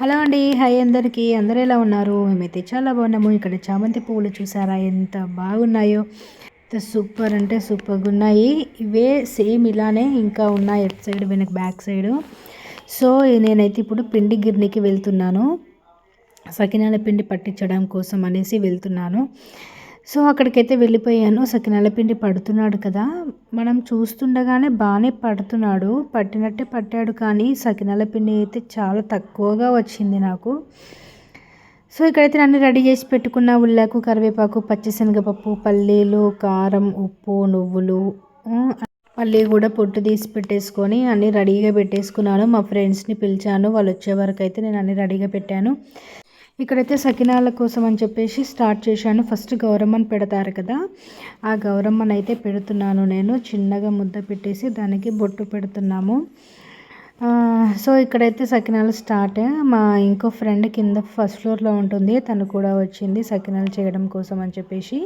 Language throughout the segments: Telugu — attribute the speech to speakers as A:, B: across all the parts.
A: హలో అండి హాయ్ అందరికీ. అందరూ ఎలా ఉన్నారు? మేమైతే చాలా బాగున్నాము. ఇక్కడ చామంతి పువ్వులు చూసారా? ఎంత బాగున్నాయో. ఎంత సూపర్ అంటే సూపర్గా ఉన్నాయి. ఇవే సేమ్ ఇలానే ఇంకా ఉన్నాయి ఎట్ సైడ్ వెనక బ్యాక్ సైడ్. సో నేనైతే ఇప్పుడు పిండి గిర్నీకి వెళ్తున్నాను. సకినాల పిండి పట్టించడం కోసం అనేసి వెళ్తున్నాను. సో అక్కడికైతే వెళ్ళిపోయాను. సకినాల పిండి పడుతున్నాడు కదా. మనం చూస్తుండగానే బాగానే పడుతున్నాడు. పట్టినట్టే పట్టాడు కానీ సకినాల పిండి అయితే చాలా తక్కువగా వచ్చింది నాకు. సో ఇక్కడైతే నన్ను రెడీ చేసి పెట్టుకున్న ఉల్లాకు కరివేపాకు పచ్చిశనగపప్పు పల్లీలు కారం ఉప్పు నువ్వులు పల్లీ కూడా పొట్టు తీసి పెట్టేసుకొని అన్నీ రెడీగా పెట్టేసుకున్నాను. మా ఫ్రెండ్స్ని పిలిచాను. వాళ్ళు వచ్చే వరకు అయితే నేను అన్నీ రెడీగా పెట్టాను. ఇక్కడైతే సకినాల కోసం అని చెప్పేసి స్టార్ట్ చేశాను. ఫస్ట్ గౌరమ్మను పెడతారు కదా ఆ గౌరమ్మను అయితే పెడుతున్నాను నేను. చిన్నగా ముద్ద పెట్టేసి దానికి బొట్టు పెడుతున్నాము. సో ఇక్కడైతే సకినాలు స్టార్ట్ మా ఇంకో ఫ్రెండ్ కింద ఫస్ట్ ఫ్లోర్లో ఉంటుంది. తను కూడా వచ్చింది సకినాలు చేయడం కోసం అని చెప్పేసి.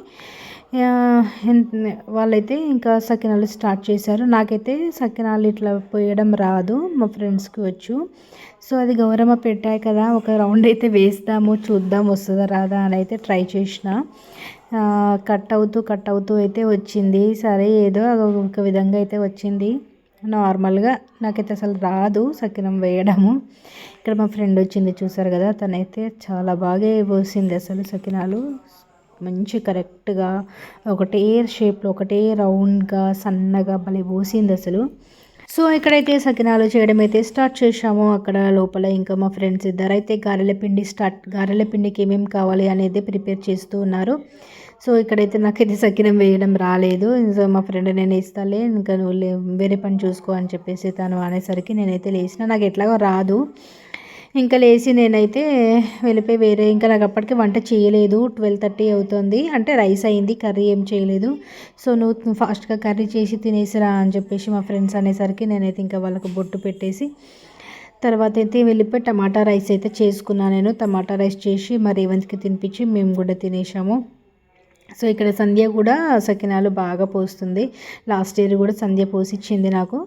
A: వాళ్ళైతే ఇంకా సకినాలు స్టార్ట్ చేశారు. నాకైతే సకినాలు ఇట్లా పోయడం రాదు. మా ఫ్రెండ్స్కి వచ్చు. సో అది గౌరమ్మ పెట్టాయి కదా. ఒక రౌండ్ అయితే వేస్తాము చూద్దాం వస్తుందా రాదా అని అయితే ట్రై చేసిన. కట్ అవుతూ కట్ అవుతూ అయితే వచ్చింది. సరే ఏదో ఒక విధంగా అయితే వచ్చింది. నార్మల్గా నాకైతే అసలు రాదు సకినం వేయడము. ఇక్కడ మా ఫ్రెండ్ వచ్చింది చూసారు కదా తనైతే చాలా బాగా పోసింది అసలు సకినాలు. మంచి కరెక్ట్గా ఒకటే షేప్లో ఒకటే రౌండ్గా సన్నగా భలే పోసింది అసలు. సో ఇక్కడైతే సకినాలు చేయడం అయితే స్టార్ట్ చేశాము అక్కడ లోపల. ఇంకా మా ఫ్రెండ్స్ ఇద్దరు అయితే గారెల పిండి స్టార్ట్ గారెల పిండికి ఏమేమి కావాలి అనేది ప్రిపేర్ చేస్తూ ఉన్నారు. సో ఇక్కడైతే నాకైతే సకినం వేయడం రాలేదు. సో మా ఫ్రెండ్ నేను ఇస్తాలే ఇంకా నువ్వు వేరే పని చూసుకో అని చెప్పేసి తను అనేసరికి నేనైతే లేచిన. నాకు ఎట్లాగో రాదు. ఇంకా లేచి నేనైతే వెళ్ళిపోయి వేరే ఇంకా నాకు అప్పటికి వంట చేయలేదు. ట్వెల్వ్ థర్టీ అవుతుంది. అంటే రైస్ అయింది కర్రీ ఏం చేయలేదు. సో నువ్వు ఫాస్ట్గా కర్రీ చేసి తినేసిరా అని చెప్పేసి మా ఫ్రెండ్స్ అనేసరికి నేనైతే ఇంకా వాళ్ళకు బొట్టు పెట్టేసి తర్వాత అయితే వెళ్ళిపోయి టమాటా రైస్ అయితే చేసుకున్నాను నేను. టమాటా రైస్ చేసి మరి రేవంత్కి తినిపించి మేము కూడా తినేసాము సో ఇక్కడ సంధ్య కూడా సకినాలు బాగా పోస్తుంది. లాస్ట్ ఇయర్ కూడా సంధ్య పోసిచ్చింది నాకు.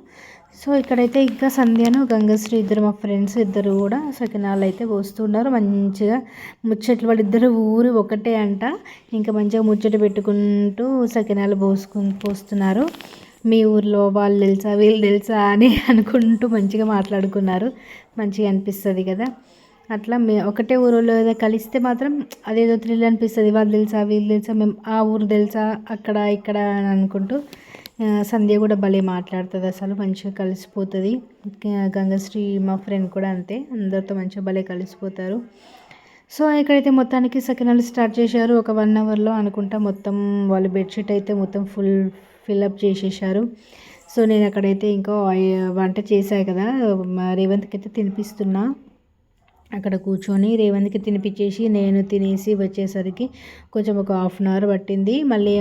A: సో ఇక్కడైతే ఇంకా సంధ్యను గంగశ్రీ ఇద్దరు మా ఫ్రెండ్స్ ఇద్దరు కూడా సకినాలు అయితే పోస్తున్నారు. మంచిగా ముచ్చట్లు వాళ్ళిద్దరు ఊరు ఒకటే అంట. ఇంకా మంచిగా ముచ్చట పెట్టుకుంటూ సకినాలు పోసుకు పోస్తున్నారు. మీ ఊర్లో వాళ్ళు తెలుసా వీళ్ళు తెలుసా అని అనుకుంటూ మంచిగా మాట్లాడుకున్నారు. మంచిగా అనిపిస్తుంది కదా. అట్లా మే ఒకటే ఊరిలో కలిస్తే మాత్రం అదేదో థ్రిల్ అనిపిస్తుంది. వాళ్ళు తెలుసా వీళ్ళు తెలుసా మేము ఆ ఊరు తెలుసా అక్కడ ఇక్కడ అని అనుకుంటూ సంధ్య కూడా భలే మాట్లాడుతుంది అసలు మంచిగా కలిసిపోతుంది. గంగశ్రీ మా ఫ్రెండ్ కూడా అంతే అందరితో మంచిగా భలే కలిసిపోతారు. సో ఇక్కడైతే మొత్తానికి సెకండ్ స్టార్ట్ చేశారు ఒక వన్ అవర్లో అనుకుంటా మొత్తం వాళ్ళు బెడ్షీట్ అయితే మొత్తం ఫుల్ ఫిల్అప్ చేసేసారు సో నేను అక్కడైతే ఇంకా వంట చేశాను కదా రేవంత్కి అయితే తినిపిస్తున్నా. అక్కడ కూర్చొని రేవంత్కి తినిపించేసి నేను తినేసి వచ్చేసరికి కొంచెం ఒక హాఫ్ అన్ అవర్ పట్టింది. మళ్ళీ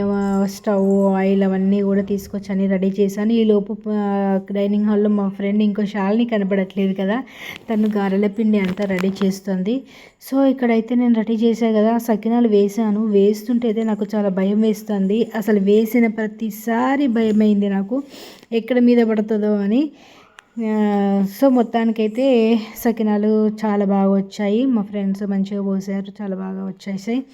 A: స్టవ్ ఆయిల్ అవన్నీ కూడా తీసుకొచ్చి అన్నీ రెడీ చేశాను. ఈ లోపు డైనింగ్ హాల్లో మా ఫ్రెండ్ ఇంకో షాల్ని కనబడట్లేదు కదా తను గారెల పిండి అంతా రెడీ చేస్తుంది. సో ఇక్కడైతే నేను రెడీ చేశాను కదా సకినాలు వేసాను వేస్తుంటే అయితే నాకు చాలా భయం వేస్తుంది. అసలు వేసిన ప్రతిసారి భయమైంది నాకు. ఎక్కడ మీద పడుతుందో అని సో మొత్తానికైతే సకినాలు చాలా బాగా వచ్చాయి. మా ఫ్రెండ్స్ మంచిగా పోసారు చాలా బాగా వచ్చేసాయి.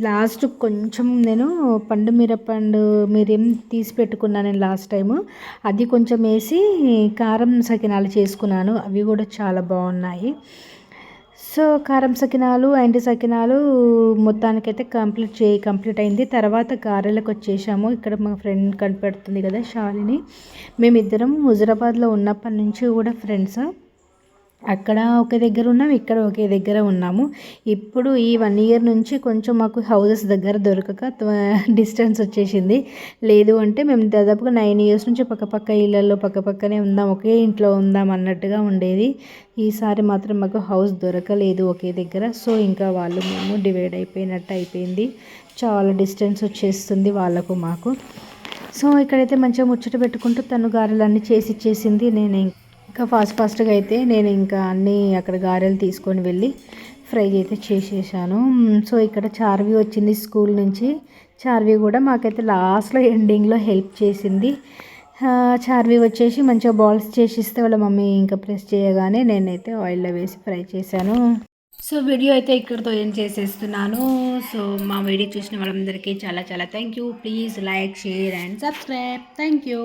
A: లాస్ట్ కొంచెం నేను పండు మిరపండు మీరేం తీసి పెట్టుకున్నాను నేను లాస్ట్ టైము. అది కొంచెం వేసి కారం సకినాలు చేసుకున్నాను. అవి కూడా చాలా బాగున్నాయి. సో కారం సకినాలు అండ్ సకినాలు మొత్తానికైతే కంప్లీట్ చేయి కంప్లీట్ అయింది. తర్వాత గారెలకు వచ్చేసాము. ఇక్కడ మా ఫ్రెండ్ కనిపెడుతుంది కదా శాలిని. మేమిద్దరం హుజరాబాద్లో ఉన్నప్పటి నుంచి కూడా ఫ్రెండ్స్. అక్కడ ఒక దగ్గర ఉన్నాం ఇక్కడ ఒకే దగ్గర ఉన్నాము. ఇప్పుడు ఈ వన్ ఇయర్ నుంచి కొంచెం మాకు హౌసెస్ దగ్గర దొరకక డిస్టెన్స్ వచ్చేసింది. లేదు అంటే మేము దాదాపుగా నైన్ ఇయర్స్ నుంచి పక్కపక్క ఇళ్ళల్లో పక్కపక్కనే ఉందాం ఒకే ఇంట్లో ఉందాం అన్నట్టుగా ఉండేది. ఈసారి మాత్రం మాకు హౌస్ దొరకలేదు ఒకే దగ్గర. సో ఇంకా వాళ్ళు మేము డివైడ్ అయిపోయినట్టు అయిపోయింది. చాలా డిస్టెన్స్ వచ్చేస్తుంది వాళ్ళకు మాకు. సో ఇక్కడైతే మంచిగా ముచ్చట పెట్టుకుంటూ తను గారెలన్నీ చేసి ఇచ్చేసింది నేను. ఇంకా ఫాస్ట్ ఫాస్ట్గా అయితే నేను ఇంకా అన్నీ అక్కడ గారెలు తీసుకొని వెళ్ళి ఫ్రై అయితే చేసేసాను. సో ఇక్కడ చార్వి వచ్చింది స్కూల్ నుంచి. చార్వి కూడా మాకైతే లాస్ట్లో ఎండింగ్లో హెల్ప్ చేసింది. చార్వి వచ్చేసి మంచిగా బాల్స్ చేసి ఇస్తే వాళ్ళ మమ్మీ ఇంకా ప్రెస్ చేయగానే నేనైతే ఆయిల్లో వేసి ఫ్రై చేశాను. సో వీడియో అయితే ఇక్కడితో ఏం చేసేస్తున్నాను. సో మా వీడియో చూసిన వాళ్ళందరికీ చాలా చాలా thank you. Please like share and subscribe. Thank you.